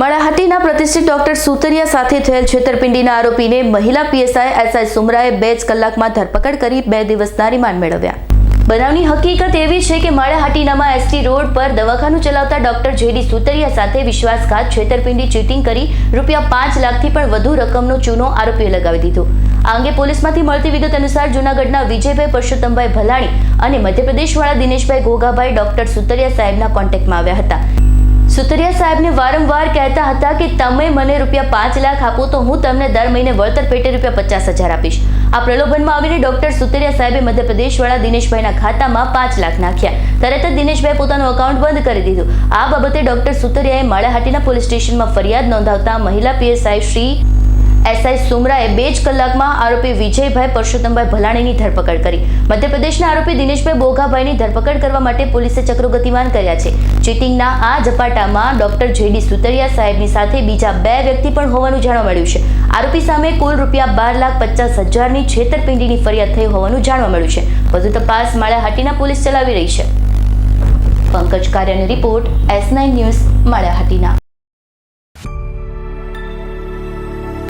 માળાહાટીના પ્રતિષ્ઠિત ડોક્ટર સુતરિયા સાથે થયેલ છેતરપિંડીના આરોપીને મહિલા પીએસઆઈ એસઆઈ સુમરાએ બે જ કલાકમાં ધરપકડ કરી બે દિવસના રિમાન્ડ મેળવ્યા. બનાવની હકીકત એવી છે કે માળાહાટીનામાં એસટી રોડ પર દવાખાનું ચલાવતા ડોક્ટર જેડી સુતરિયા સાથે વિશ્વાસઘાત છેતરપિંડી ચીટિંગ કરી રૂપિયા પાંચ લાખથી પણ વધુ રકમનો ચૂનો આરોપીએ લગાવી દીધો. આ અંગે પોલીસમાંથી મળતી વિગત અનુસાર જૂનાગઢના વિજયભાઈ પરસોત્તમભાઈ ભલાણી અને મધ્યપ્રદેશવાળા દિનેશભાઈ ગોગાભાઈ ડોક્ટર સુતરિયા સાહેબના કોન્ટેક્ટમાં આવ્યા હતા. સુતરિયા સાહેબને વારંવાર કહેતા હતા કે તમે મને રૂપિયા પાંચ લાખ આપો તો હું તમને દર મહિને વળતર પેટે રૂપિયા પચાસ હજાર આપીશ. આ પ્રલોભનમાં આવીને ડોક્ટર સુતરિયા સાહેબે મધ્યપ્રદેશવાળા દિનેશભાઈના ખાતામાં પાંચ લાખ નાખ્યા. તરત જ દિનેશભાઈ પોતાનું અકાઉન્ટ બંધ કરી દીધું. આ બાબતે ડોક્ટર સુતરિયાએ માળાહાટીના પોલીસ સ્ટેશનમાં ફરિયાદ નોંધાવતા મહિલા પીએસઆઈ શ્રી એસઆઈ સુમરાએ બે જ કલાકમાં આરોપી વિજયભાઈ પરસોત્તમભાઈ ભલાણીની ધરપકડ કરી. મધ્યપ્રદેશના આરોપી દિનેશભાઈ બોઘાભાઈની ધરપકડ કરવા માટે પોલીસે ચક્રો ગતિમાન કર્યા છે. ચીટિંગના આ ઝપાટામાં ડોક્ટર જેડી સુતરિયા સાહેબની સાથે બીજા બે વ્યક્તિ પણ હોવાનું જાણવા મળ્યું છે. આરોપી સામે કુલ રૂપિયા બાર લાખ પચાસ હજારની છેતરપિંડીની ફરિયાદ થઈ હોવાનું જાણવા મળ્યું છે. વધુ તપાસ માળાહાટીના પોલીસ ચલાવી રહી છે. પંકજ કાર્યનો report S nine news Malia Hatina